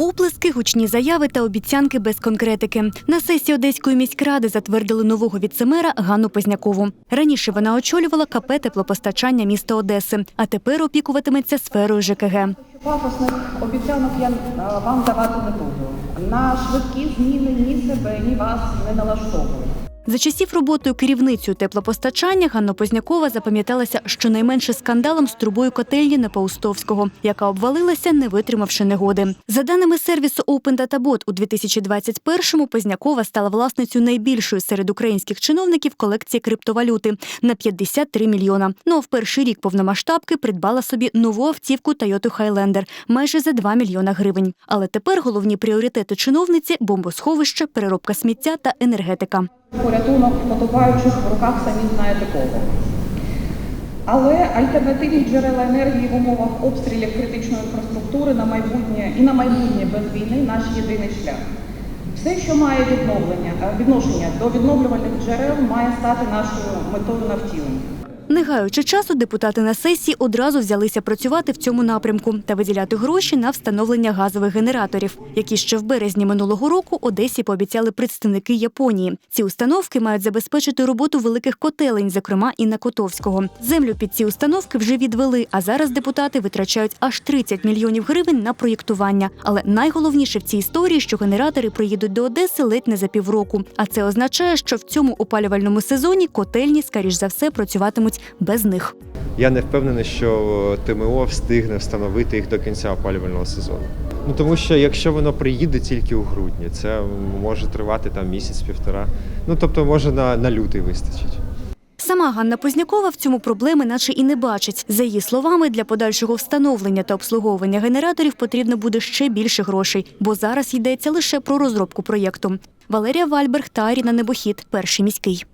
Оплески, гучні заяви та обіцянки без конкретики. На сесії Одеської міськради затвердили нового віцемера Ганну Познякову. Раніше вона очолювала КП теплопостачання міста Одеси, а тепер опікуватиметься сферою ЖКГ. Пафосних обіцянок я е, вам давати не буду. На швидкі зміни ні себе, ні вас не налаштовую. За часів роботою керівницею теплопостачання Ганна Познякова запам'яталася щонайменше скандалом з трубою котельні на Паустовського, яка обвалилася, не витримавши негоди. За даними сервісу Open Data Bot, у 2021-му Познякова стала власницею найбільшої серед українських чиновників колекції криптовалюти на 53 мільйона. Ну а в перший рік повномасштабки придбала собі нову автівку Toyota Highlander майже за 2 мільйона гривень. Але тепер головні пріоритети чиновниці бомбосховище, переробка сміття та енергетика. Порятунок потопаючих в руках самі знаєте кого. Але альтернативні джерела енергії в умовах обстрілів критичної інфраструктури на майбутнє і на майбутнє без війни наш єдиний шлях. Все, що має відновлення, е, відношення до відновлювальних джерел, має стати нашою метою на втілення. Не гаючи часу, депутати на сесії одразу взялися працювати в цьому напрямку та виділяти гроші на встановлення газових генераторів, які ще в березні минулого року Одесі пообіцяли представники Японії. Ці установки мають забезпечити роботу великих котелень, зокрема і на Котовського. Землю під ці установки вже відвели, а зараз депутати витрачають аж 30 мільйонів гривень на проєктування. Але найголовніше в цій історії, що генератори приїдуть до Одеси ледь не за півроку. А це означає, що в цьому опалювальному сезоні котельні, скоріш за все, працюватимуть без них. Я не впевнений, що ТМО встигне встановити їх до кінця опалювального сезону. Ну тому що якщо воно приїде тільки у грудні, це може тривати там місяць-півтора. Ну тобто, може на, на лютий вистачить. Сама Ганна Познякова в цьому проблеми наче і не бачить. За її словами, для подальшого встановлення та обслуговування генераторів потрібно буде ще більше грошей, бо зараз йдеться лише про розробку проєкту. Валерія Вальберг та Аріна Небохід, перший міський.